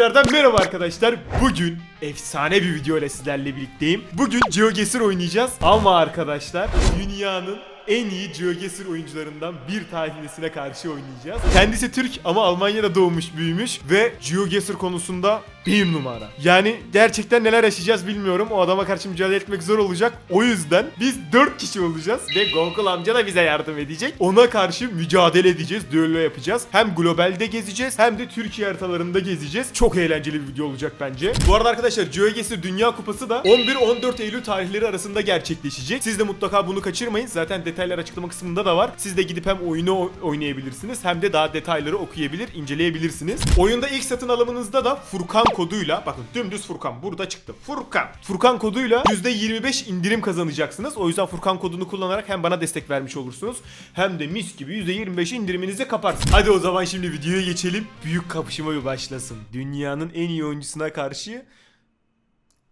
tekrardan merhaba arkadaşlar. Bugün efsane bir video ile sizlerle birlikteyim. Bugün GeoGuessr oynayacağız ama arkadaşlar dünyanın en iyi GeoGuessr oyuncularından bir tanesine karşı oynayacağız. Kendisi Türk ama Almanya'da doğmuş büyümüş ve GeoGuessr konusunda bir numara. Yani gerçekten neler yaşayacağız bilmiyorum. O adama karşı mücadele etmek zor olacak. O yüzden biz 4 kişi olacağız ve Google amca da bize yardım edecek. Ona karşı mücadele edeceğiz, düello yapacağız. Hem globalde gezeceğiz hem de Türkiye haritalarında gezeceğiz. Çok eğlenceli bir video olacak bence. Bu arada arkadaşlar GeoGuessr Dünya Kupası da 11-14 Eylül tarihleri arasında gerçekleşecek. Siz de mutlaka bunu kaçırmayın. Zaten detaylar açıklama kısmında da var. Siz de gidip hem oyunu oynayabilirsiniz hem de daha detayları okuyabilir, inceleyebilirsiniz. Oyunda ilk satın alımınızda da Furkan koduyla bakın dümdüz Furkan burada çıktı. Furkan. Furkan koduyla %25 indirim kazanacaksınız. O yüzden Furkan kodunu kullanarak hem bana destek vermiş olursunuz hem de mis gibi %25 indiriminizi kaparsınız. Hadi o zaman şimdi videoya geçelim. Büyük kapışma bir başlasın. Dünyanın en iyi oyuncusuna karşı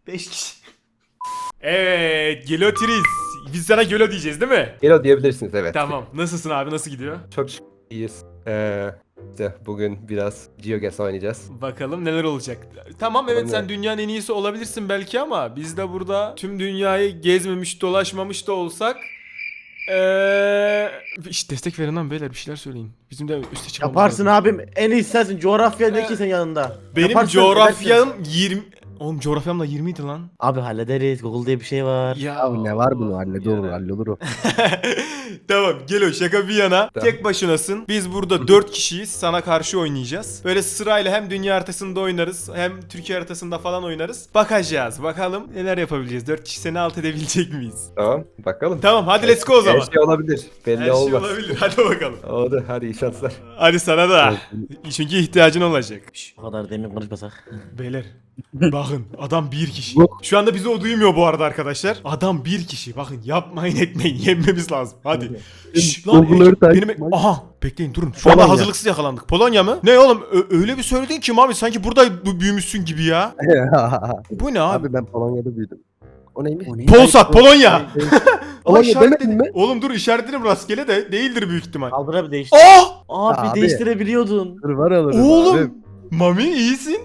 5 kişi. Evet, Gelotris. Biz sana Gelo diyeceğiz değil mi? Gelo diyebilirsiniz evet. Tamam. Nasılsın abi? Nasıl gidiyor? Çok şükür iyiyiz. Ee, işte bugün biraz GeoGuessr oynayacağız. Bakalım neler olacak. Tamam evet Bakalım sen dünyanın en iyisi olabilirsin belki ama biz de burada tüm dünyayı gezmemiş dolaşmamış da olsak Eee işte destek verin lan beyler bir şeyler söyleyin. Bizim de üste çıkmamız Yaparsın lazım. abim. En iyi sensin. Coğrafya ne ki sen yanında? Benim Yaparsın, coğrafyam edersin. 20 Oğlum coğrafyam da 20 idi lan. Abi hallederiz. Google diye bir şey var. Ya Abi ne var bunu halleder Ya. hallolur o. tamam gel o şaka bir yana. Tamam. Tek başınasın. Biz burada 4 kişiyiz. Sana karşı oynayacağız. Böyle sırayla hem dünya haritasında oynarız hem Türkiye haritasında falan oynaruz. Bakacağız. Bakalım neler yapabileceğiz. 4 kişi seni alt edebilecek miyiz? Tamam bakalım. Tamam hadi let's go o zaman. Her şey olabilir. Belli Her şey olmaz. olabilir. Hadi bakalım. Oldu hadi iyi şanslar. Hadi sana da. Çünkü ihtiyacın olacak. Şş, Bu kadar demin konuşmasak. beyler. Bakın adam bir kişi. Şu anda bizi o duymuyor bu arada arkadaşlar. Adam bir kişi. Bakın yapmayın etmeyin. Yenmemiz lazım. Hadi. Şş, lan Google'ları Ece, takip benim... Aha bekleyin durun. Şu anda Polonya. hazırlıksız yakalandık. Polonya mı? Ne oğlum Ö- öyle bir söyledin ki abi sanki burada bu- büyümüşsün gibi ya. Bu ne abi? Abi ben Polonya'da büyüdüm. O neymiş? Polsat Polonya. Mi? Oğlum dur işaretledim rastgele de değildir büyük ihtimal. Kaldır abi değiştir. Oh! Abi, Abi. değiştirebiliyordun. Dur var alırım Oğlum. abi. Mami iyisin.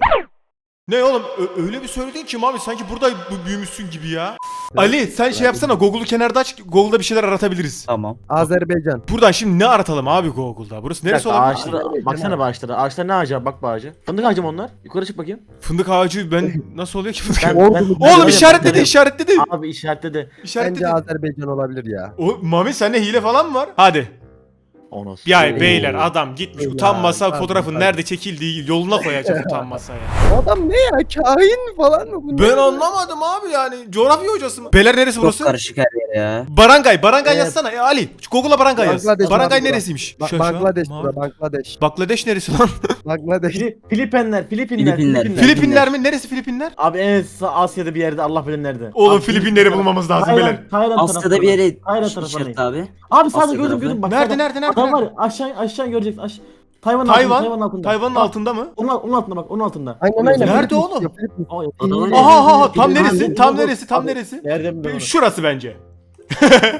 Ne oğlum ö- öyle bir söyledin ki Mami sanki burada bu- büyümüşsün gibi ya. Ali sen şey yapsana Google'u kenarda aç. Google'da bir şeyler aratabiliriz. Tamam. Azerbaycan. Buradan şimdi ne aratalım abi Google'da? Burası Bir neresi dakika, olabilir? ağaçlara, baksana bu ağaçlara. Ağaçlar ne ağacı abi? Bak bu ağacı. Fındık ağacı mı onlar? Yukarı çık bakayım. Fındık ağacı ben nasıl oluyor ki fındık Ben- ağacı? Ordu ben-? Oğlum ben- işaretledi ben- işaretledi. Abi işaretledi. İşaretledi. Bence Azerbaycan olabilir ya. O, Mami sende hile falan mı var? Hadi. Onu Ya beyler adam gitmiş utanmasa fotoğrafın nerede çekildiği yoluna koyacak utanmasa ya. Adam ne ya? Kahin falan mı? Bu Ben ne? anlamadım abi yani. Coğrafya hocası mı? Beyler neresi Çok burası? karışık her yer ya. Barangay. Barangay Evet. yazsana. E, Ali Google'a Barangay yaz. Bangladeş Barangay abi, neresiymiş? Ba- Şu- şu- Bangladeş bura Bangladeş. Bangladeş neresi lan? Bangladeş. Fili- Filipinler, Filipinler, Filipinler. Filipinler. Filipinler mi? Neresi Filipinler? Abi en sağ Asya'da bir yerde Allah bilir nerede. Oğlum Abi, Filipinleri bulmamız lazım beyler. Tayland, Asya'da bir yere Tayland işaret tarafına. abi. Abi sağda Asya gördüm tarafı. gördüm bak. Nerede, nerede, nerede, Adam var ya aşağı aşağı göreceksin. Aş Tayvan'ın altında, Tayvan. Altında. Tayvan'ın Bak, altında mı? Onun, onun altında bak, onun altında. Aynen aynen. Nerede oğlum? Aha aha tam neresi? Tam neresi? Tam neresi? Nereden biliyorum? Şurası bence.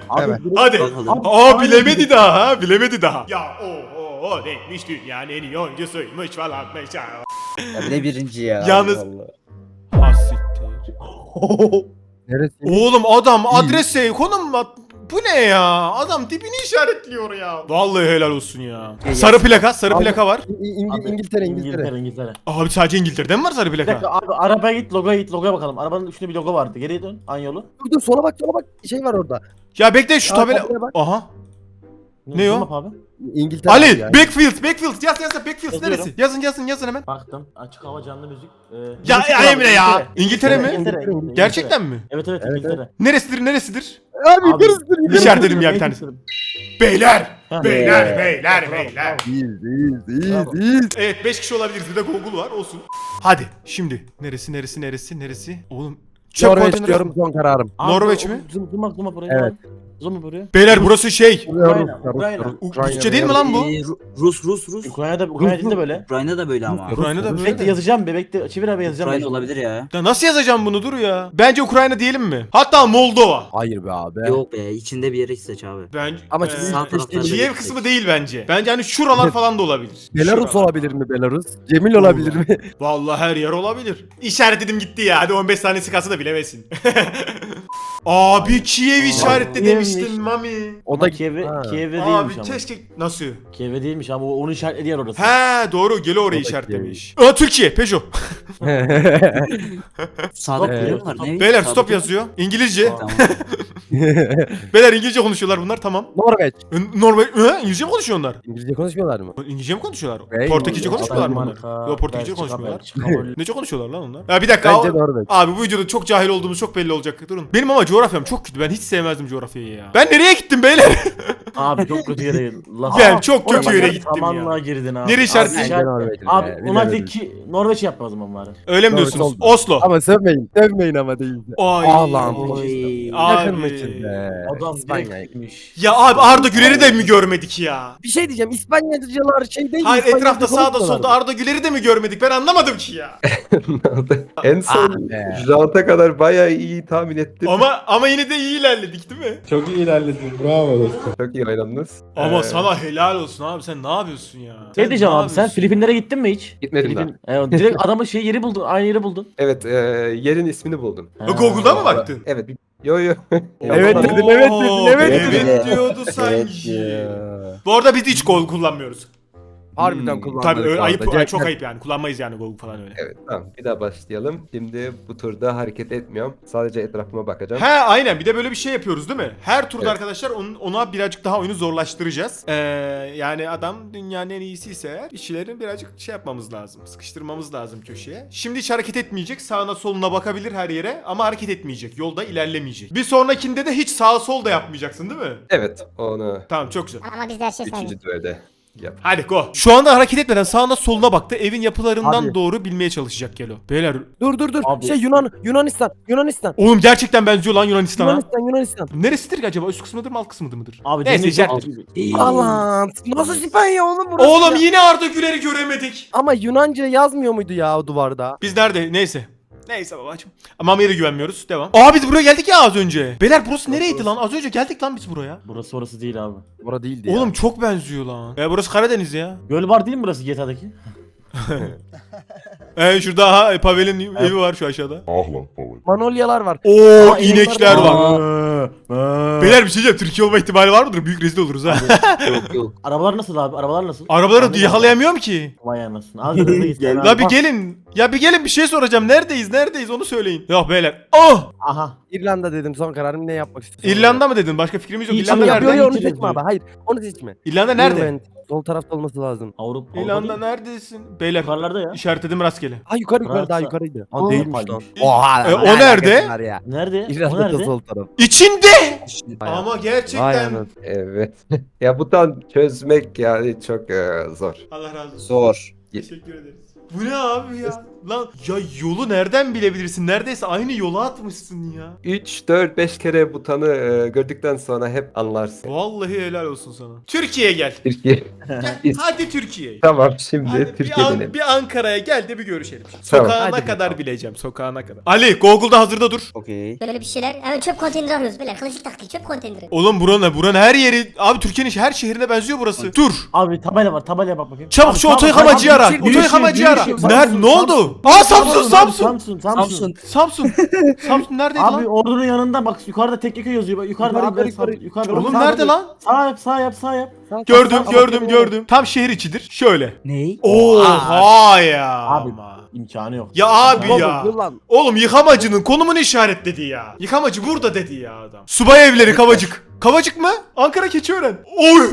Abi, Evet. Hadi. Aa bilemedi daha ha. Bilemedi daha. Ya o o o neymiş dünyanın en iyi oyuncusuymuş falan. Ya. Ya bir de birinci ya. Yalnız- Allah Allah. Asiktir. Neresi? Oğlum adam adrese konum at. Bu ne ya? Adam dibini işaretliyor ya. Vallahi helal olsun ya. Ya, Sarı plaka, sarı Abi- plaka var. İ- İngi- Abi, İngiltere İngiltere. İngiltere, İngiltere. Abi sadece İngiltere'de mi var sarı Bir plaka? dakika abi arabaya git, logoya git, logoya bakalım. Arabanın üstünde bir logo vardı. Geriye dön, an yolu. Dur dur sola bak sola bak. Şey var orada. Ya bekle şu Aa, tabela. tabelaya bak. Aha. Ne o? Zoom yap abi? İngiltere. Ali, ya. Backfield, Backfield. Yaz yaz Backfield Yazıyorum. neresi? Yazın yazın yazın hemen. Baktım. Açık hava canlı müzik. Ee, Ya, Birleşik ya Emre ya. İngiltere mi? İngiltere, İngiltere. Gerçekten mi? Evet evet, Evet, İngiltere. Neresidir neresidir? Abi Abi, yukarısıdır yukarı. İşaretledim ya bir tanesi. Beyler! Beyler, beyler, beyler. İyiyiz iyiyiz iyiyiz Bravo. iyiyiz. Evet 5 kişi olabiliriz. Bir de Google var olsun. Hadi şimdi. Neresi neresi neresi neresi? Oğlum. Çöp Norveç diyorum son kararım. Norveç mi? Zoom bak buraya. Evet. Zaman buraya. Beyler burası şey. Ukrayna, Ukrayna. Rus, U- Ukrayna, Rusça değil mi lan bu? Ee, Ru- Rus Rus Rus. Ukrayna'da Ukrayna dilinde böyle. Ukrayna da böyle ama. Ukrayna'da böyle. Bekle yazacağım bebekte. Çevir abi yazacağım. Ukrayna ben. olabilir ya. Ya nasıl yazacağım bunu dur ya. Bence Ukrayna diyelim mi? Hatta Moldova. Hayır be abi. Yok be içinde bir yere seç abi. Bence Ama Ee, şimdi Sağ tarafta Kiev kısmı değil bence. Bence hani şuralar falan da olabilir. Belarus Şuralar. olabilir mi Belarus? Cemil olabilir mi? Vallahi her yer olabilir. İşaretledim gitti ya. Hadi 15 saniyesi kalsa da bilemesin. Abi Kiev işaretle Kiev'miş. demiştin Mami. O da Kiev'e Ha. Kiev'e Abi değilmiş ama. keşke nasıl? Kiev'e değilmiş ama o- onu işaretledi yer orası. He doğru gele orayı O da işaretlemiş. Aa Türkiye Peugeot. Sağda Stop, kuruyor stop. var. Ne? Beyler Sağda stop yazıyor. İngilizce. Tamam. Beyler İngilizce konuşuyorlar bunlar tamam. Norveç. Normal Hı? İngilizce mi konuşuyor onlar? İngilizce konuşmuyorlar mı? İngilizce mi konuşuyorlar? Portekizce konuşmuyorlar mı bunlar? Yok Portekizce konuşmuyorlar. Hollanda. Nece konuşuyorlar lan onlar? Ya bir dakika. Bence Norveç. Abi bu videoda çok cahil olduğumuz çok belli olacak. Durun. Benim ama coğrafyam çok kötü. Ben hiç sevmezdim coğrafyayı ya. Ben nereye gittim beyler? Abi çok kötü yere. La- Ben çok kötü yere gittim ya. Samanlığa girdin abi. Nereye Abi, işaret- Abi be, onlar bilemedim. ki Norveç yapma o zaman bari. Öyle mi diyorsunuz? oldu. Oslo. Ama sövmeyin. Sövmeyin ama değil. Ay. Abi. Yakın be? Adam direktmiş. Ya abi Arda Güler'i de mi görmedik ya? Bir şey diyeceğim. İspanyolcalar şey değil. Hayır etrafta sağda solda? Arda Güler'i de mi görmedik? Ben anlamadım ki ya. en son. Jant'a kadar bayağı iyi tahmin ettim. ama ama yine de iyi ilerledik değil mi? Çok iyi ilerledin. Bravo dostum. Çok iyi oynadınız. Ama Ee, sana helal olsun abi sen ne yapıyorsun ya? Diyeceğim ne abi sen yapıyorsun? Filipinlere gittin mi hiç? Gitmedim Filipin... E, direkt adamın şey yeri buldun. Aynı yeri buldun. Evet, e, yerin ismini buldum. Ha, Google'da mı baktın? Evet. bir- Yo yo. Evet Oo, dedin, evet dedin, evet evet dedin. diyordu Evet sanki. Bu arada biz hiç Google kullanmıyoruz. Harbiden Hmm. kullandık. Tabii öyle bu ayıp, arada. çok ayıp yani. Kullanmayız yani Google falan öyle. Evet tamam bir daha başlayalım. Şimdi bu turda hareket etmiyorum. Sadece etrafıma bakacağım. He aynen bir de böyle bir şey yapıyoruz değil mi? Her turda Evet. arkadaşlar onun, ona birazcık daha oyunu zorlaştıracağız. Ee, yani adam dünyanın en iyisiyse eğer işçilerin birazcık şey yapmamız lazım. Sıkıştırmamız lazım köşeye. Şimdi hiç hareket etmeyecek. Sağına soluna bakabilir her yere ama hareket etmeyecek. Yolda ilerlemeyecek. Bir sonrakinde de hiç sağ sol da yapmayacaksın değil mi? Evet onu Tamam çok güzel. Ama biz de her şey saydık. üçüncü düğede yap. Hadi go. Şu anda hareket etmeden sağına soluna baktı. Evin yapılarından Abi. doğru bilmeye çalışacak Gelo. Beyler. Dur dur dur. Abi- Şey Yunan Yunanistan Yunanistan. Oğlum gerçekten benziyor lan Yunanistan'a. Yunanistan Yunanistan. Neresidir ki acaba? Üst kısmıdır mı alt kısmıdır mıdır? Abi Neyse, Jack- gibi. Değil. Aman nasıl İspanya oğlum burası Oğlum ya? yine Arda Güler'i göremedik. Ama Yunanca yazmıyor muydu ya o duvarda? Biz nerede? Neyse. Neyse babacım. Ama Mamir'e güvenmiyoruz. Devam. Aa biz buraya geldik ya az önce. Beyler burası nereydi lan? Az önce geldik lan biz buraya. Burası orası değil abi. Bura değildi ya. Oğlum çok benziyor lan. E burası Karadeniz ya. Göl var değil mi burası GTA'daki? E şurada ha Pavel'in evi var şu aşağıda. Manolyalar var. Oo Aa, inekler var. Beyler bir şey diyeceğim. Türkiye olma ihtimali var mıdır? Büyük rezil oluruz ha. Yok yok. Arabalar nasıl abi? Arabalar nasıl? Arabaları Abi, yakalayamıyorum ki. Vay anasını. Abi hızlı git. Gel. lan. La bir gelin. Ya bir gelin bir şey soracağım. Neredeyiz? Neredeyiz? Onu söyleyin. Yok beyler. Oh! Aha. İrlanda dedim son kararım ne yapmak istiyorsun? İrlanda mı dedin? Başka fikrimiz yok. İrlanda nerede? yok yok onu seçme abi. Hayır onu seçme. İrlanda nerede? Irland. Sol tarafta olması lazım. Avrupa. İrlanda neredesin? Beyler Yukarılarda ya. işaretledim rastgele. Ha yukarı yukarı daha yukarıydı. Ha değilmiş lan. Oha. E, o nerede? Nerede? İrlanda nerede? sol taraf. İçinde! Ama gerçekten. Evet. ya bu tam çözmek yani çok e, zor. Allah razı olsun. Zor. Teşekkür ederiz. Bu ne abi ya? Lan ya yolu nereden bilebilirsin? Neredeyse aynı yola atmışsın ya. 3, 4, 5 kere butanı e, gördükten sonra hep anlarsın. Vallahi helal olsun sana. Türkiye'ye gel. Türkiye. Hadi Türkiye'ye. tamam şimdi Hadi bir, An- bir Ankara'ya gel de bir görüşelim. Sokağına hadi kadar bakalım. bileceğim. Sokağına kadar. Ali Google'da hazırda dur. Okey. Böyle bir şeyler. Evet çöp konteyneri arıyoruz beyler. Klasik taktik çöp konteyneri. Oğlum buranın buranın her yeri abi Türkiye'nin her şehrine benziyor burası. Dur. Abi tabela var. Tabelaya bak bakayım. Çabuk şu tabela- oto yıkamacıyı ara. Abi, Oto girişim, yıkamacıyı ara. girişim. Nerede? Ne oldu? Aa Samsun Samsun. Samsun. Samsun. Samsun. Samsun. Samsun neredeydi Abi lan? ordunun yanında bak yukarıda Tekkköy yazıyor. Bak yukarıda Yukarı, abi yukarı, yukarı, yukarıda. Oğlum Sağ nerede lan? Sağ yap sağ yap sağ yap. Gördüm Sağ- gördüm sağ- gördüm. Tam şehir içidir. Şöyle. Ney? Oha ya. Abi. ama. İmkanı yok. Ya abi ya. dur lan. Oğlum yıkamacının konumunu işaretledi ya. Yıkamacı burada dedi ya adam. Subay evleri Kavacık. Kavacık mı? Ankara Keçiören. Oy.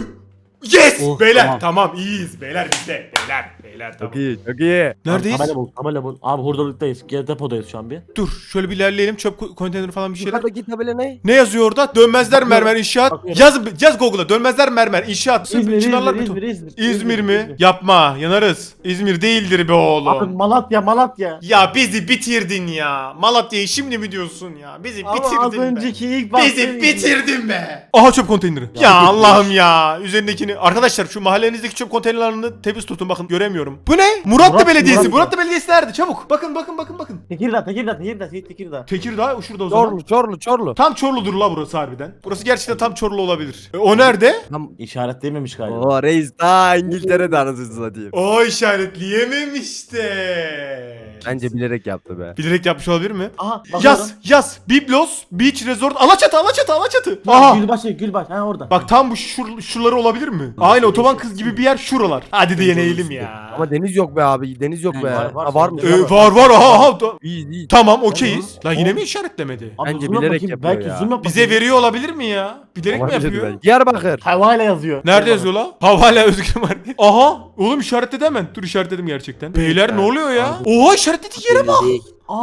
Yes! Oh, beyler tamam. tamam. iyiyiz. Beyler bizde. Beyler. Beyler tamam. Çok iyi çok iyi. Neredeyiz? Tabela bul, tabela bul. Abi hurdalıktayız. Gel depodayız şu an bir. Dur şöyle bir ilerleyelim çöp ko- konteyneri falan bir şeyler. Yukarıdaki tabela ne? Ne yazıyor orada? Dönmezler mermer inşaat. Bakıyorum. Yaz yaz Google'a. Dönmezler mermer inşaat. İzmir, Çınarlar İzmir, beton. İzmir, İzmir. İzmir mi? Yapma yanarız. İzmir değildir be Abi oğlum. Malatya, Malatya. Ya bizi bitirdin ya. Malatya'yı şimdi mi diyorsun ya? Bizi Ama bitirdin az be. önceki ilk Bizi bitirdin be. Aha çöp konteyneri. Ya, Allah'ım ya. Üzerindekini. Arkadaşlar şu mahallenizdeki çöp konteynerlerini temiz tutun bakın göremiyorum. Bu ne? Muratlı Murat- Belediyesi. Murat- Muratlı Belediyesi nerede? Çabuk. Bakın bakın bakın bakın. Tekirdağ, Tekirdağ, Tekirdağ, Seyit Tekirdağ. Tekirdağ şurada o zaman. Çorlu Çorlu Çorlu. Tam Çorlu'dur la burası harbiden. Burası gerçekten tam Çorlu olabilir. E, o nerede? Tam İşaretleyememiş galiba. Oo reis daha İngiltere'de anasını satayım. O işaretleyememiş de. Bence bilerek yaptı be. Bilerek yapmış olabilir mi? Aha, bakıyorum. Yaz, yaz. Biblos, Beach Resort, Alaçatı, Alaçatı, Alaçatı. Aha. Gülbaş, Gülbaş. Ha orada. Bak tam bu şur, şuraları olabilir mi? Aynı otoban kız gibi bir yer şuralar. Hadi de yeneyelim ya. Ama deniz yok be abi. Deniz yok Yani be. var, var, Ha, var mı? sonra- Ee, var var aha aha. Da- İyi iyi. Tamam okeyiz. Lan yine mi işaretlemedi? Abi Bence zoom yap bilerek bakayım, yapıyor Belki ya. zoom yap Bize bakayım. veriyor olabilir mi ya? Bilerek mi Olabilir yapıyor? belki. Diyarbakır. Havayla yazıyor. Nerede yazıyor la? Havale Özgür Market. Aha! Oğlum işaretledi hemen. Dur işaretledim gerçekten. Beyler ne oluyor ya? Oha işaretledik yere bak. Aa.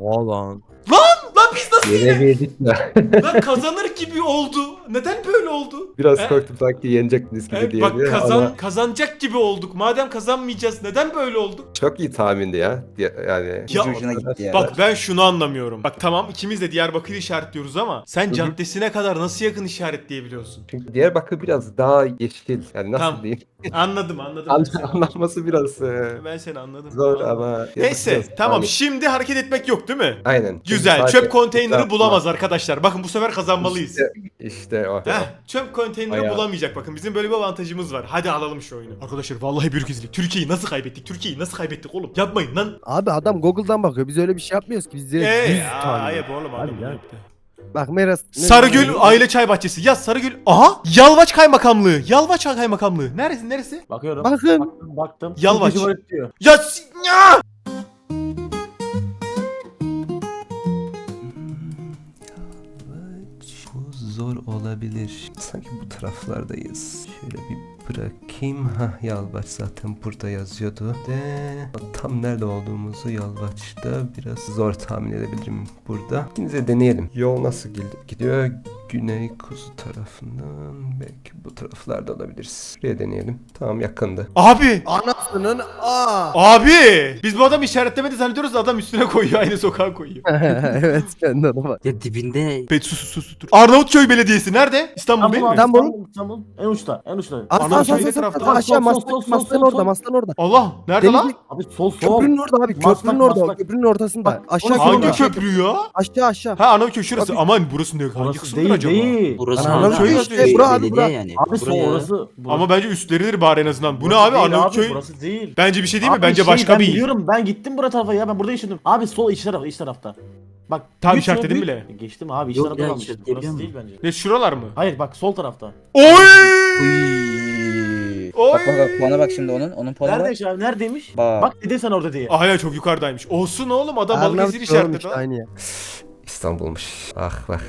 Oğlan. Lan biz nasıl Yere verdik ya. Lan kazanır gibi oldu. Neden böyle oldu? Biraz E, korktum sanki yenecektiniz gibi Evet, diye. bak kazan ama kazanacak gibi olduk. Madem kazanmayacağız neden böyle olduk? çok iyi tahmindi ya. Ya- Yani. Ya, gitti ya. Bak ben şunu anlamıyorum. Bak tamam ikimiz de Diyarbakır'ı işaretliyoruz ama sen caddesine kadar nasıl yakın işaretleyebiliyorsun? Çünkü Diyarbakır biraz daha yeşil. Yani nasıl Tamam. diyeyim? Anladım anladım. ben An- seni. anlatması biraz e, Ben seni anladım. zor Anladım. ama. Neyse yapacağız. tamam şimdi hareket etmek yok değil mi? Aynen. Güzel. sadece Çöp konteyneri bulamaz arkadaşlar. Bakın bu sefer kazanmalıyız. İşte, işte o. Heh, çöp konteyneri bulamayacak bakın. Bizim böyle bir avantajımız var. Hadi alalım şu oyunu. Arkadaşlar vallahi büyük izlik. Türkiye'yi nasıl kaybettik? Türkiye'yi nasıl kaybettik oğlum? Yapmayın lan. Abi adam Google'dan bakıyor. Biz öyle bir şey yapmıyoruz ki. Biz direkt Eee düz ya, tahmin ayıp oğlum adam ya. Bak Meras. Sarıgül ne- Aile Çay Bahçesi. Yaz Sarıgül. Aha! Yalvaç Kaymakamlığı. Yalvaç Kaymakamlığı. Neresi neresi? Bakıyorum. Bakın. Baktım, baktım. Yalvaç. Diyor. Ya s- ya! Zor olabilir. Sanki bu taraflardayız. Şöyle bir bırakayım. Ha Yalvaç zaten burada yazıyordu. De tam nerede olduğumuzu Yalvaç'ta biraz zor tahmin edebilirim burada. İkinize deneyelim. Yol nasıl gid- gidiyor? Güney kuzu tarafından belki bu taraflarda olabiliriz. Buraya deneyelim. Tamam yakındı. Abi! Anasının aa. Abi! Biz bu adam işaretlemedi zannediyoruz da adam üstüne koyuyor. Aynı sokağa koyuyor. evet kendi adama. Ya dibinde Pet sus sus sus. dur. Arnavutköy Belediyesi nerede? İstanbul değil mi? abi, İstanbul. İstanbul, İstanbul. En uçta, en uçta. Aslan Anam aslan şeyde aslan tarafta. aslan aşağı Sol, sol, mastan sol, sol, mastan sol, orada sol. mastan orada. Allah! Nerede lan? Denizli Abi sol sol. köprünün orada abi Maslak, köprünün orada maslak. köprünün ortasında Bak, aşağı orası köprü Hangi orada. köprü ya? aşağı aşağı. Ha Anavköy şurası. Abi- Aman burası ne? Hangi Orası kısımdır değil acaba? değil. burası Ana, hala köy şey, işte, bura abi, belediye bura. yani. Abi sol Buraya- orası. burası- Ama bence üstleridir bari en azından. Bu ne abi? değil Arnavutköy. Burası değil. Bence bir şey değil mi? Abi Bence şey, başka ben bir il. biliyorum ben gittim buraya tarafa ya ben burada yaşadım. Abi sol iç taraf iç tarafta. Bak. Büyük işaretledin sol, bile. büyük- Geçtim abi iç Yok tarafta ya, kalmıştım. Burası değil bence. Ne şuralar mı? Hayır bak sol tarafta. Oy! Oy! Bak bak bak puana bak şimdi onun. Onun puanı bak. Neredeymiş abi neredeymiş? Bak. Bak dedin sen orada diye. Hala çok yukarıdaymış. Olsun oğlum adam Arnavut Balıkesir görmüş işaretledi lan. aynı ya. İstanbul'muş. Ah bak.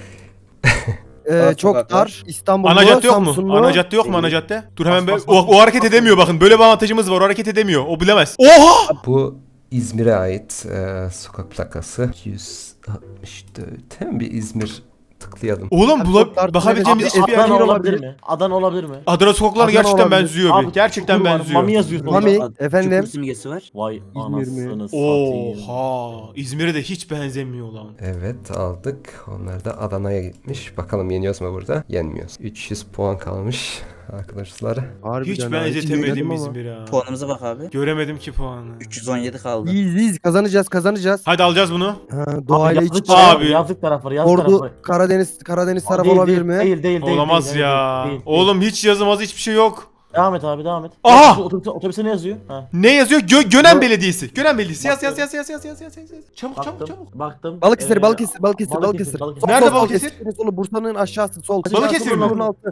Ee, Bak, çok bak, dar İstanbul'da Ana cadde yok mu? Samsunlu. Ana cadde yok mu ana cadde? Dur hemen Bas, be- bas, o, o hareket bas, edemiyor bas. bakın. Böyle bir avantajımız var. O hareket edemiyor. O bilemez. Oha! Bu İzmir'e ait e, sokak plakası 164. Hem bir İzmir tıklayalım. Oğlum bula bakabileceğimiz Abi, hiçbir yer Adana yok. olabilir mi? Adana olabilir mi? Adana sokaklar Adana gerçekten olabilir. benziyor Abi, bir. Gerçekten çukur var, benziyor. Mami yazıyor. solda. Mami Ad- efendim. Çukur simgesi var. Vay İzmir mi? anasını satayım. Oha! İzmir'e de hiç benzemiyor lan. Evet aldık. Onlar da Adana'ya gitmiş. Bakalım yeniyoruz mu burada? Yenmiyoruz. 300 puan kalmış arkadaşlar. Harbiden Hiç ha, benzetemedim İzmir'dedim ama. Ha. Puanımıza bak abi. Göremedim ki puanı. 317 kaldı. İyiyiz iyiyiz kazanacağız kazanacağız. Hadi alacağız bunu. Ha, Abi doğayla iç yazlık içe. tarafı, Abi. Yazlık tarafı, yazlık Ordu tarafı. Karadeniz Karadeniz tarafı Değil, olabilir değil, mi? Değil değil değil. Olamaz değil, ya. değil, değil, Oğlum hiç yazımaz hiçbir şey yok. Devam et abi devam et. Aha! Otobüse, otobüse ne yazıyor? Ha. Ne yazıyor? Gö Gönen Belediyesi. Gönen Belediyesi. Yaz yaz yaz yaz yaz yaz yaz yaz. Çabuk çabuk Baktım, çabuk. baktım. Balıkesir, Ee, Balıkesir, Balıkesir, Balıkesir. Balıkesir. Nerede Sol, Balıkesir? Solu, Bursa'nın aşağısı, sol. Balıkesir mi?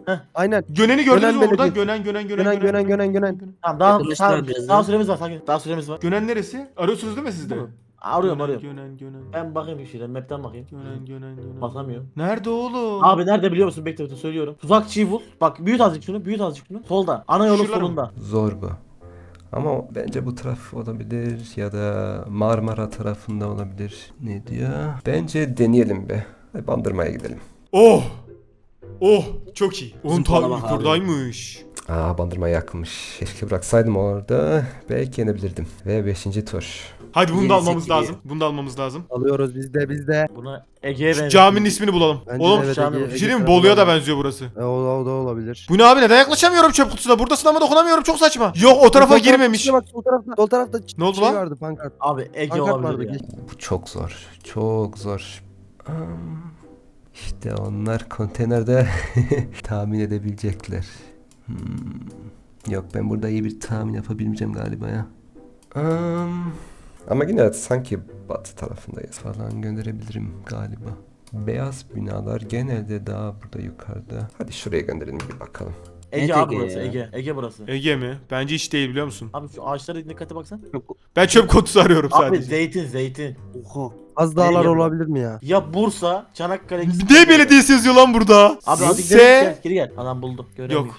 Heh. Aynen. Gönen'i gördünüz mü? Belediyesi. Gönen gönen gönen Gönen, gönen, gönen, gönen. Tamam daha, daha, daha süremiz var sakin. Daha süremiz var. Gönen neresi? Arıyorsunuz değil mi siz de? Hı. Arıyorum Gönen, arıyorum. Gönen gönen. Ben bakayım bir şeyden map'ten bakayım. Gönen gönen gönen. Basamıyorum. Nerede oğlum? Abi nerede biliyor musun? Bekle bekle söylüyorum. Tuzakçıyı bul. Bak büyüt azıcık şunu, büyüt azıcık şunu. Solda. Ana yolun Şuralar mı? solunda. Zor bu. Ama bence bu taraf olabilir ya da Marmara tarafında olabilir. Ne diyor? Bence deneyelim be. Hadi Bandırma'ya gidelim. Oh! Oh! Çok iyi. Onun Zıplama tabi bak abi. yukarıdaymış. Aa Bandırma yakmış. Keşke bıraksaydım orada. Belki yenebilirdim. Ve 5. tur. Hadi bunu da almamız gibi. lazım. Bunu da almamız lazım. Alıyoruz biz de biz de. Buna Ege'ye Şu benziyor. caminin ismini bulalım. Bence Oğlum de evet, cami- Ege- bir Ege şey diyeyim mi? Bolu'ya da benziyor burası. E, o, da- o da olabilir. Bu ne abi neden yaklaşamıyorum çöp kutusuna? Buradasın ama dokunamıyorum çok saçma. Yok o tarafa Sol girmemiş. Bak sol tarafta. Sol tarafta Ne oldu şey lan? vardı pankart. Abi Ege Pankart vardı. olabilir ya. geç. Bu çok zor. Çok zor. Am, İşte onlar konteynerde tahmin edebilecekler. Hmm. Yok ben burada iyi bir tahmin yapabileceğim galiba ya. Am, ama yine sanki batı tarafındayız falan gönderebilirim galiba. Beyaz binalar genelde daha burada yukarıda. Hadi şuraya gönderelim bir bakalım. Ege abi Ege burası ya. Ege. Ege burası. Ege mi? Bence hiç değil biliyor musun? Abi şu ağaçlara dikkate baksan. Ben çöp kutusu arıyorum Abi sadece. zeytin zeytin. Oha. Az dağlar Ege olabilir mi ya? Ya Bursa, Çanakkale. Ne belediyesi yazıyor lan burada? Abi hadi gidelim gel, geri gel. Adam buldu. Göremiyor. Yok.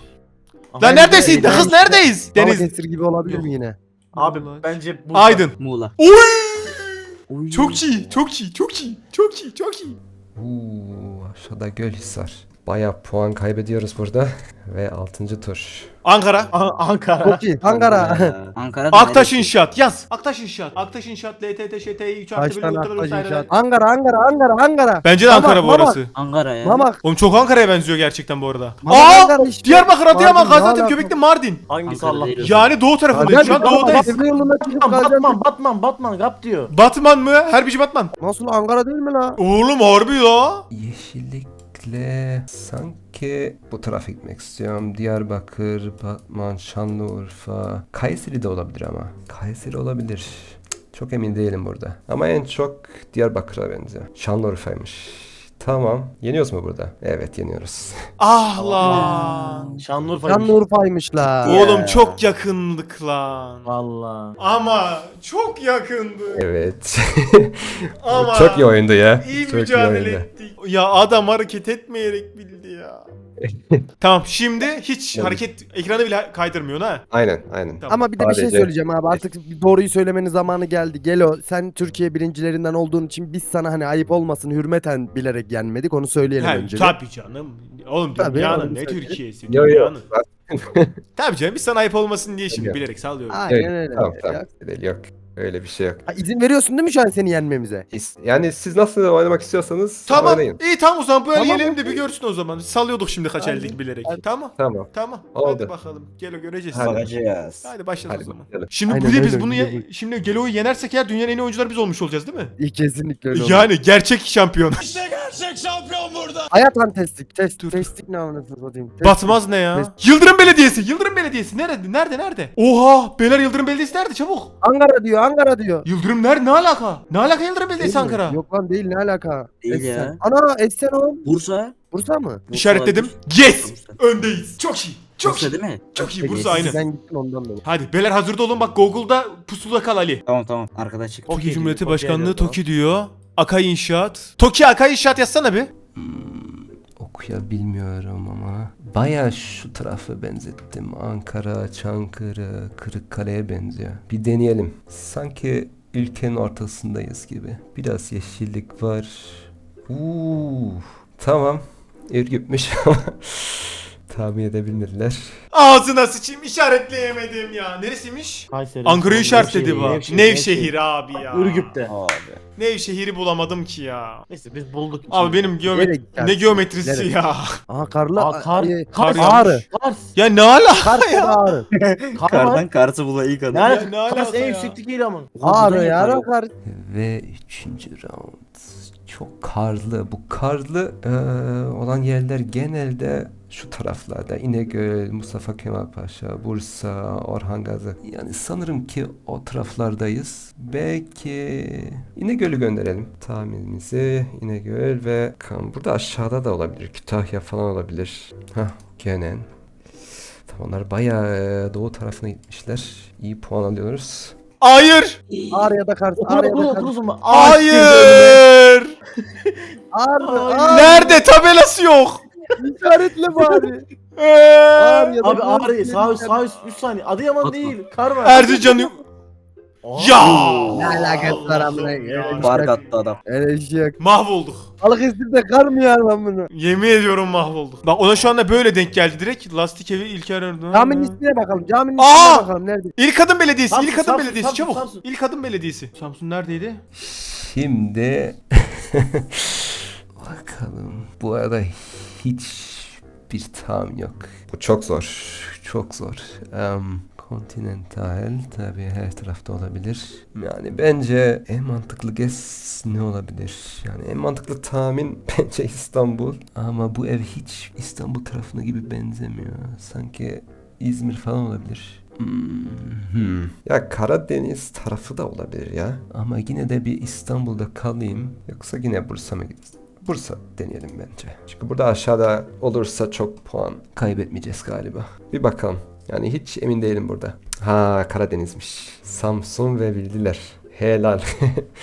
Ama Lan neredesin? Kız neredeyiz? Deniz. Balıkesir gibi olabilir Yok. mi yine? Abi bence Bursa. Aydın. Muğla. Oy! Çok iyi, çok iyi, çok iyi, çok iyi, çok iyi. Uuu aşağıda Gölhisar. Baya puan kaybediyoruz burada. Ve 6. tur. Ankara. A- Ankara. Çok iyi. Ankara. Ankara'da Aktaş neresi? İnşaat yaz. Aktaş İnşaat. Aktaş İnşaat LTT ŞTİ 3 artı Kaçtan 1 Aktaş inşaat. Ankara, Ankara, Ankara, Ankara. Bence de Mamak, Ankara bu Mamak. orası. Ankara ya. Mamak. Oğlum çok Ankara'ya benziyor gerçekten bu arada. Mamak Aa! Ankara işte. Diyarbakır, Adıyaman, Mardin, Gaziantep? Göbekli, Mardin. Hangisi Allah? Yani doğu tarafındayız. Şu an Hadi, doğudayız. Çıkıp Batman, kalacağız. Batman, Batman, Gap diyor. Batman mı? Herbici Batman. Nasıl Ankara değil mi la? Oğlum harbi ya. Yeşillikle sanki bu tarafa gitmek istiyorum. Diyarbakır, Batman, Şanlıurfa. Kayseri de olabilir ama. Kayseri olabilir. Çok emin değilim burada. Ama en çok Diyarbakır'a benziyor. Şanlıurfa'ymış. Tamam. Yeniyoruz mu burada? Evet yeniyoruz. Ah lan. Şanlıurfa'ymış. Şanlıurfa'ymış la. Oğlum çok yakındık lan. Valla. Ama çok yakındı. evet. Ama çok iyi oyundu ya. İyi çok iyi mücadele oyundu. ettik. Ya adam hareket etmeyerek bildi ya. tamam şimdi hiç Evet. hareket ekranı bile kaydırmıyor ha. Aynen aynen. Tamam. Ama bir de bir şey söyleyeceğim abi artık doğruyu söylemenin zamanı geldi. Gelo sen Türkiye birincilerinden olduğun için biz sana hani ayıp olmasın hürmeten bilerek yenmedik onu söyleyelim Ha, önce. bir. tabii canım. Oğlum Tabii, dünyanın oğlum, ne tabii. Türkiye'si Yo yo. dünyanın. Tabii canım biz sana ayıp olmasın diye şimdi Yok. bilerek sallıyoruz. Aynen öyle. Tamam tamam. Değil, yok. Öyle bir şey yok. Ha, izin veriyorsun değil mi şu an seni yenmemize? İs- Yani siz nasıl oynamak istiyorsanız Tamam. oynayın. İyi tamam o zaman bu el Tamam, yenelim de bir görsün o zaman. Biz sallıyorduk şimdi kaç Aynen. eldik bilerek. Hadi. Tamam. Tamam. Tamam. Oldu. Hadi bakalım. Gel o göreceğiz. Hadi. Bakacağız. Hadi başlayalım Hadi o zaman. bakalım. Şimdi Aynen bu de biz öyle, bunu öyle, ye- şimdi Gelo'yu yenersek eğer dünyanın en iyi oyuncuları biz olmuş olacağız değil mi? İyi kesinlikle öyle olur. Yani gerçek şampiyon. Hayat lan testik. Test, Dur. testik ne anasını satayım. Batmaz ne ya? Test. Yıldırım Belediyesi. Yıldırım Belediyesi. Nerede? Nerede? Nerede? Oha! Beyler Yıldırım Belediyesi nerede? Çabuk. Ankara diyor Ankara diyor. Yıldırım nerede? Ne alaka? Ne alaka Yıldırım Belediyesi Değil mi? Ankara? Yok lan değil ne alaka? Değil Esen. ya. Ana Esen oğlum. Bursa. Bursa mı? Bursa İşaretledim. olabilir. Yes! Bursa. Öndeyiz. Çok iyi. Çok Bursa iyi. değil mi? Çok iyi. Bursa aynı. Sen gittin ondan dolayı. Hadi beyler hazırda olun bak Google'da pusuda kal Ali. Tamam tamam. Arkada çık. Okey Toki Cumhuriyeti Başkanlığı Toki diyor. Akay İnşaat. Toki Akay İnşaat yazsana bir. Hmm, okuyabilmiyorum ama. Baya şu tarafı benzettim. Ankara, Çankırı, Kırıkkale'ye benziyor. Bir deneyelim. Sanki ülkenin ortasındayız gibi. Biraz yeşillik var. Uuu. Tamam. Ürgüpmüş ama tahmin edebilirler. Ağzına sıçayım işaretleyemedim ya. Neresiymiş? Kayseri. Ankara'yı işaretledi bu. Nevşehir, Nevşehir abi ya. Ürgüp'te. Abi. Nevşehir'i bulamadım ki ya. Neyse biz bulduk. Abi benim Nereye geometri gidersin? ne geometrisi Nereye? ya. Aha karlı. Aa, kar, Ay, kar Kars. Ağrı. Kars. Ya ne ala? Kar ya ağrı. Kar. Kardan kartı bula ilk Ne adam. alaka? ne alaka Kars en ya? yükseklik değil ama. Ağrı ya kar. Ve üçüncü round. Çok karlı. Bu karlı eee, olan yerler genelde şu taraflarda. İnegöl, Mustafa Kemal Paşa, Bursa, Orhan Gazi. Yani sanırım ki o taraflardayız. Belki İnegöl'ü gönderelim. Tahminimizi İnegöl ve kan. Burada aşağıda da olabilir. Kütahya falan olabilir. Hah, Gönen. Tamam onlar bayağı eee, doğu tarafına gitmişler. İyi puan alıyoruz. Hayır. Ağrı ya da kar. Okul Ağrı ya okul da okul kar. uzun mu? Hayır. Ağrı. Ay, Ağrı. Nerede tabelası yok. İşaretle bari. Ağrı ya da Abi ağrı Kars sağ üst sağ üst 3 saniye. Adıyaman değil. Kar var. Erzincan yok. Ya! Ne alakası var amına? Ya. Şey- attı adam. Yok. Mahvolduk. Balık esirde kar mı ya lan bunu? Yemin ediyorum mahvolduk. Bak ona şu anda böyle denk geldi direkt. Lastik evi İlker Erdoğan. Caminin ismine bakalım. Caminin Aa! ismine bakalım. Nerede? İl Kadın Belediyesi, Samsun, İl Kadın Samsun, Belediyesi Samsun, çabuk. Samsun. İl Kadın Belediyesi. Samsun neredeydi? Şimdi bakalım. Bu arada hiç bir tam yok. Bu çok zor. Çok zor. Em, Continental tabii her tarafta olabilir. Yani bence en mantıklı guess ne olabilir? Yani en mantıklı tahmin bence İstanbul. Ama bu ev hiç İstanbul tarafına gibi benzemiyor. Sanki İzmir falan olabilir. Hmm. Ya Karadeniz tarafı da olabilir ya. Ama yine de bir İstanbul'da kalayım. Yoksa yine Bursa mı gideriz? Bursa deneyelim bence. Çünkü burada aşağıda olursa çok puan kaybetmeyeceğiz galiba. Bir bakalım. Yani hiç emin değilim burada. Ha Karadeniz'miş. Samsun ve bildiler. Helal.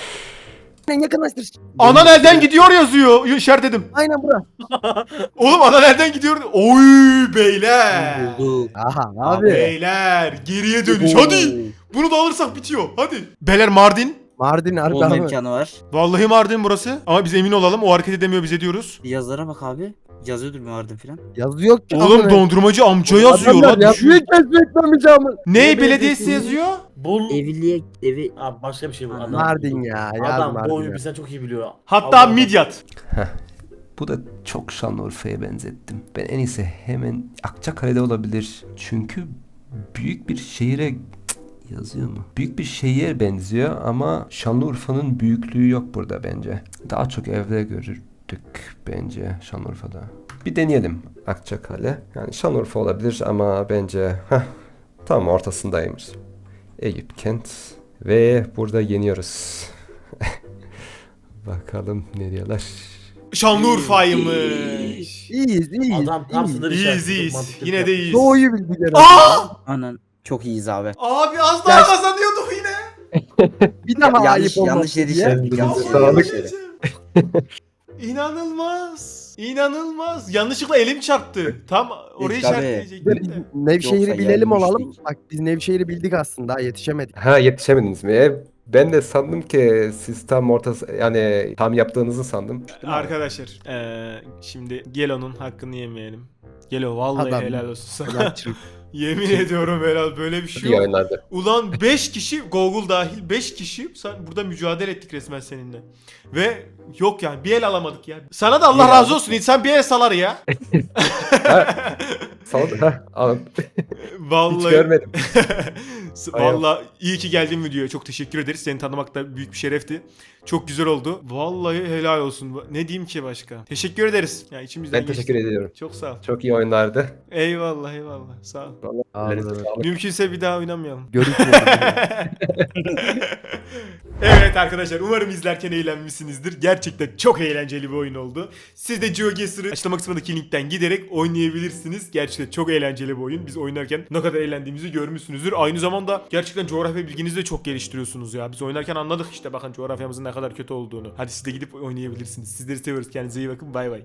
Aynen yakınlaştır. Anan elden gidiyor yazıyor. İşaretledim. Aynen bura. Oğlum anan elden gidiyor. Oy beyler. Bulduk. Aha Abi. abi. Beyler geriye dönüş hadi. Bunu da alırsak bitiyor hadi. Beyler Mardin. Mardin harbi Olma abi. imkanı var. Vallahi Mardin burası. Ama biz emin olalım o hareket edemiyor bize diyoruz. Yazılara bak abi. Yazıyordur mu vardı filan. Yazı yok ki. Oğlum amına. dondurmacı amca yazıyor Adamlar lan. Yazıyı düşün. keşfetmemiş ama. Ne belediyesi yazıyor? Bul. Evliliğe evi Abi başka bir şey bu. Adam, Mardin ya. Yaz Adam Mardin bu oyunu ya. bizden çok iyi biliyor. Hatta Allah. Midyat. Bu da çok Şanlıurfa'ya benzettim. Ben en iyisi hemen Akçakale'de olabilir. Çünkü büyük bir şehire yazıyor mu? Büyük bir şehir benziyor ama Şanlıurfa'nın büyüklüğü yok burada bence. Daha çok evde görürdük bence Şanlıurfa'da. Bir deneyelim Akçakale. Yani Şanlıurfa olabilir ama bence heh, tam ortasındaymış. Eyüp kent ve burada yeniyoruz. Bakalım ne diyorlar. Şanlıurfa'ymış. İyiyiz iyiyiz. Adam tam iyiyiz. sınır İyiyiz işareti. iyiyiz. Mantıklı Yine de iyiyiz. Doğuyu bildik herhalde. Aa! Anan çok iyiyiz abi. Abi az daha kazanıyorduk yine. Bir daha yanlış ayıp yanlış diye. Yanlış yeri. İnanılmaz. İnanılmaz. Yanlışlıkla elim çarptı. Tam orayı Tabii. işaretleyecektim de. Nevşehir'i bilelim olalım. yenmiştik. Bak biz Nevşehir'i bildik aslında daha yetişemedik. Ha yetişemediniz mi? E, ben de sandım ki siz tam ortası yani tam yaptığınızı sandım. Arkadaşlar eee, şimdi Gelo'nun hakkını yemeyelim. Gelo vallahi Adam. helal olsun sana. Çırp. Yemin ediyorum helal böyle bir şey yok. Ulan 5 kişi Google dahil 5 kişi sen burada mücadele ettik resmen seninle. Ve yok yani bir el alamadık ya. Sana da Allah razı olsun. İnsan bir el salar ya. Sağ ol. Heh, al. Vallahi. Hiç görmedim. Vallahi iyi ki geldin videoya. Çok teşekkür ederiz. Seni tanımak da büyük bir şerefti. Çok güzel oldu. Vallahi helal olsun. Ne diyeyim ki başka? Teşekkür ederiz. Ya içimizden Ben teşekkür geçti. ediyorum. Çok sağ ol. Çok iyi oyunlardı. Eyvallah eyvallah. Sağ ol. Ellerinize sağlık. Mümkünse bir daha oynamayalım. Görüşürüz. evet arkadaşlar umarım izlerken eğlenmişsinizdir. Gerçekten çok eğlenceli bir oyun oldu. Siz de GeoGuessr'ı açıklama kısmındaki linkten giderek oynayabilirsiniz. Gerçekten çok eğlenceli bir oyun. Biz oynarken ne kadar eğlendiğimizi görmüşsünüzdür. Aynı zamanda gerçekten coğrafya bilginizi de çok geliştiriyorsunuz ya. Biz oynarken anladık işte bakın coğrafyamızın ne kadar kötü olduğunu. Hadi siz de gidip oynayabilirsiniz. Sizleri seviyoruz. Kendinize iyi bakın. Bay bay.